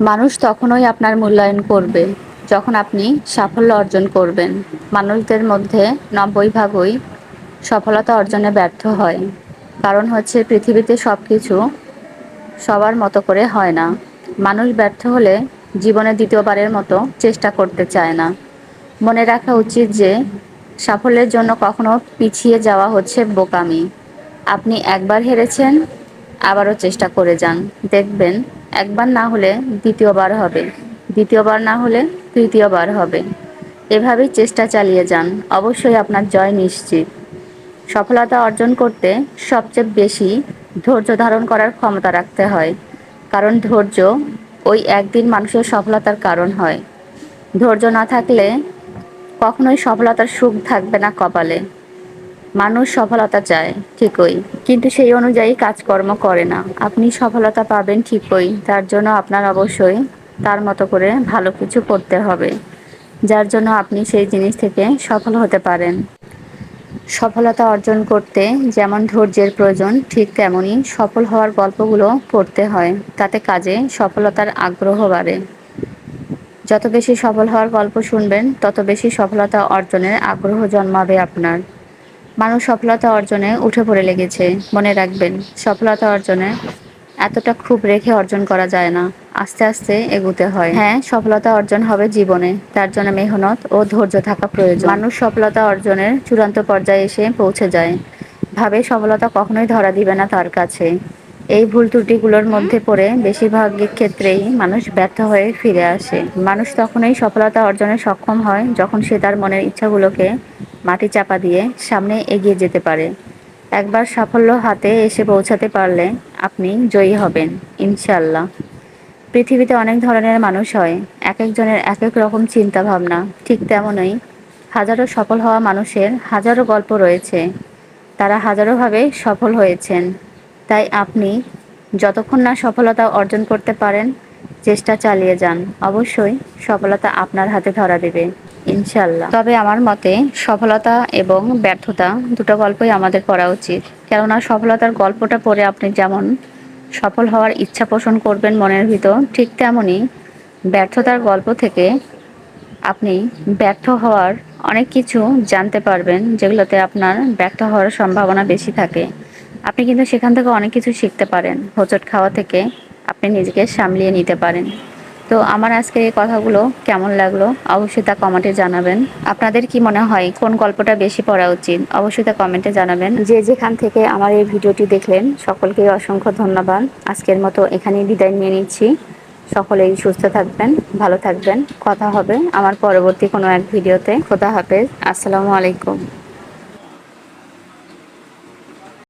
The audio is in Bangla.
মানুষ তখনই আপনার মূল্যায়ন করবে, যখন আপনি সাফল্য অর্জন করবেন। মানুষদের মধ্যে নব্বই ভাগই সফলতা অর্জনে ব্যর্থ হয়। কারণ হচ্ছে পৃথিবীতে সব কিছু সবার মতো করে হয় না। মানুষ ব্যর্থ হলে জীবনে দ্বিতীয়বারের মতো চেষ্টা করতে চায় না। মনে রাখা উচিত যে, সাফল্যের জন্য কখনো পিছিয়ে যাওয়া হচ্ছে বোকামি। আপনি একবার হেরেছেন, আবারও চেষ্টা করে যান। দেখবেন একবার না হলে দ্বিতীয়বার হবে। দ্বিতীয়বার না হলে তৃতীয়বার হবে। এভাবেই চেষ্টা চালিয়ে যান। অবশ্যই আপনার জয় নিশ্চিত। সফলতা অর্জন করতে সবচেয়ে বেশি ধৈর্য ধারণ করার ক্ষমতা রাখতে হয়। কারণ ধৈর্য ওই একদিন মানুষের সফলতার কারণ হয়। ধৈর্য না থাকলে কখনোই সফলতার সুখ থাকবে না কপালে। মানুষ সফলতা চায়, ঠিকই। কিন্তু সেই অনুযায়ী কাজকর্ম করে না। আপনি সফলতা পাবেন ঠিকই, তার জন্য আপনার অবশ্যই তার মতো করে ভালো কিছু করতে হবে, যার জন্য আপনি সেই জিনিস থেকে সফল হতে পারেন। সফলতা অর্জন করতে যেমন ধৈর্যের প্রয়োজন, ঠিক তেমনই সফল হওয়ার গল্পগুলো পড়তে হয়, তাতে কাজে সফলতার আগ্রহ বাড়ে। যত বেশি সফল হওয়ার গল্প শুনবেন, তত বেশি সফলতা অর্জনের আগ্রহ জন্মাবে আপনার। মানুষ সফলতা অর্জনে উঠে পড়ে লেগেছে, মনে রাখবেন। সফলতা অর্জনে এতটা খুব রেখে অর্জন করা যায় না, আস্তে আস্তে এগুতে হয়। হ্যাঁ সফলতা অর্জন হবে জীবনে, তার জন্য মেহনত ও ধৈর্য থাকা প্রয়োজন। মানুষ সফলতা অর্জনের চূড়ান্ত পর্যায়ে এসে পৌঁছে যায়। ভাবে সফলতা কখনোই ধরা দিবে না তার কাছে। এই ভুল ত্রুটিগুলোর মধ্যে পড়ে বেশিরভাগ ক্ষেত্রেই মানুষ ব্যর্থ হয়ে ফিরে আসে। মানুষ তখনই সফলতা অর্জনে সক্ষম হয় যখন সে তার মনের ইচ্ছাগুলোকে মাটি চাপা দিয়ে সামনে এগিয়ে যেতে পারে। একবার সাফল্য হাতে এসে পৌঁছাতে পারলে আপনি জয়ী হবেন ইনশাল্লাহ পৃথিবীতে অনেক ধরনের মানুষ হয় এক একজনের এক এক রকম চিন্তা ভাবনা ঠিক তেমনই হাজারো সফল হওয়া মানুষের হাজারো গল্প রয়েছে। তারা হাজারোভাবে সফল হয়েছেন। তাই আপনি যতক্ষণ না সফলতা অর্জন করতে পারেন, চেষ্টা চালিয়ে যান। অবশ্যই সফলতা আপনার হাতে ধরা দেবে। ইনশাল্লাহ তবে আমার মতে সফলতা এবং ব্যর্থতা দুটো গল্পই আমাদের পড়া উচিত। কেননা সফলতার গল্পটা পড়ে আপনি যেমন সফল হওয়ার ইচ্ছা পোষণ করবেন মনের ভিতর, ঠিক তেমনই ব্যর্থতার গল্প থেকে আপনি ব্যর্থ হওয়ার অনেক কিছু জানতে পারবেন, যেগুলোতে আপনার ব্যর্থ হওয়ার সম্ভাবনা বেশি থাকে। আপনি কিন্তু সেখান থেকে অনেক কিছু শিখতে পারেন। হোঁচট খাওয়া থেকে আপনি নিজেকে সামলিয়ে নিতে পারেন। তো আমার আজকের এই কথাগুলো কেমন লাগল অবশ্যই তা কমেন্টে জানাবেন। আপনাদের কি মনে হয় কোন গল্পটা বেশি পড়া উচিত? অবশ্যই তা কমেন্টে জানাবেন। যে যেখান থেকে আমার এই ভিডিওটি দেখলেন, সকলকে অসংখ্য ধন্যবাদ। আজকের মতো এখানেই বিদায় নিয়ে নিচ্ছি। সকলেই সুস্থ থাকবেন, ভালো থাকবেন। কথা হবে আমার পরবর্তী কোনো এক ভিডিওতে। খোদা হাফেজ। আসসালামু আলাইকুম।